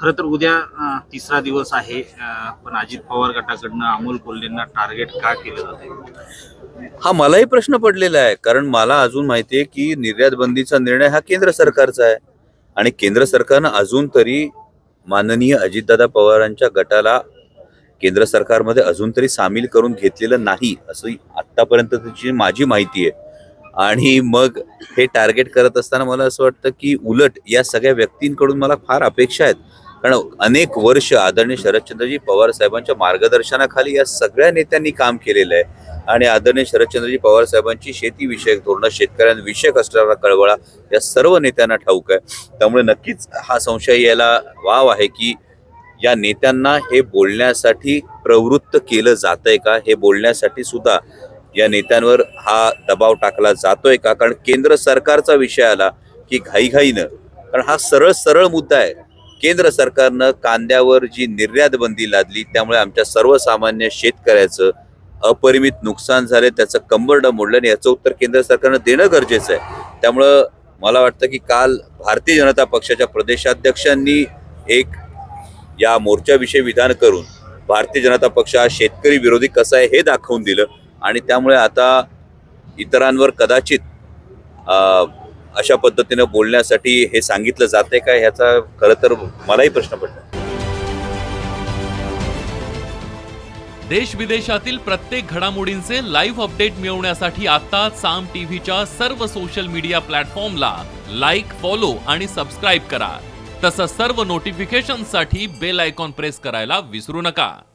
खरं तर उद्या तिसरा दिवस आहे पण अजित पवार गटाकडनं अमोल कोल्हेंना टार्गेट का केलं जाते हा मलाही प्रश्न पडलेला आहे. कारण मला अजून माहिती आहे की निर्यात बंदीचा निर्णय हा केंद्र सरकारचा आहे. आणि केंद्र सरकारनं अजून तरी माननीय अजितदादा पवारांच्या गटाला केंद्र सरकारमध्ये अजून तरी सामील करून घेतलेलं नाही असं आतापर्यंतची माझी माहिती आहे. आणि मग हे टार्गेट करत असताना मला असं वाटतं की उलट या सगळ्या व्यक्तींकडून मला फार अपेक्षा आहेत. कारण अनेक वर्ष आदरणीय शरदचंद्रजी पवार साहेबांच्या मार्गदर्शनाखाली या सगळ्या नेत्यांनी काम केलेलं आहे. आणि आदरणीय शरदचंद्रजी पवार साहेबांची शेतीविषयक धोरणं शेतकऱ्यांविषयक असणारा कळवळा या सर्व नेत्यांना ठाऊक आहे. त्यामुळे नक्कीच हा संशय यायला वाव आहे की या नेत्यांना हे बोलण्यासाठी प्रवृत्त केलं जातंय का? हे बोलण्यासाठी सुद्धा या नेत्यांवर हा दबाव टाकला जातोय का? कारण केंद्र सरकारचा विषय आला की घाईघाईनं. कारण हा सरळ सरळ मुद्दा आहे. केंद्र सरकारनं कांद्यावर जी निर्यात बंदी लादली त्यामुळे आमच्या सर्वसामान्य शेतकऱ्याचं अपरिमित नुकसान झाले त्याचं कंबरडं मोडलं आणि याचं उत्तर केंद्र सरकारनं देणं गरजेचं आहे. त्यामुळं मला वाटतं की काल भारतीय जनता पक्षाच्या प्रदेशाध्यक्षांनी एक या मोर्चाविषयी विधान करून भारतीय जनता पक्ष हा शेतकरी विरोधी कसा आहे हे दाखवून दिलं. आणि त्यामुळे आता इतरांवर कदाचित अशा पद्धतीनं बोलण्यासाठी हे सांगितलं जाते का? ह्याचा खरं तर मलाही प्रश्न पडला. देश विदेशातील प्रत्येक घडामोडींचे लाईव्ह अपडेट मिळवण्यासाठी आता साम टीव्हीच्या सर्व सोशल मीडिया प्लॅटफॉर्मला लाईक फॉलो आणि सबस्क्राईब करा. तसंच सर्व नोटिफिकेशनसाठी बेल आयकॉन प्रेस करायला विसरू नका.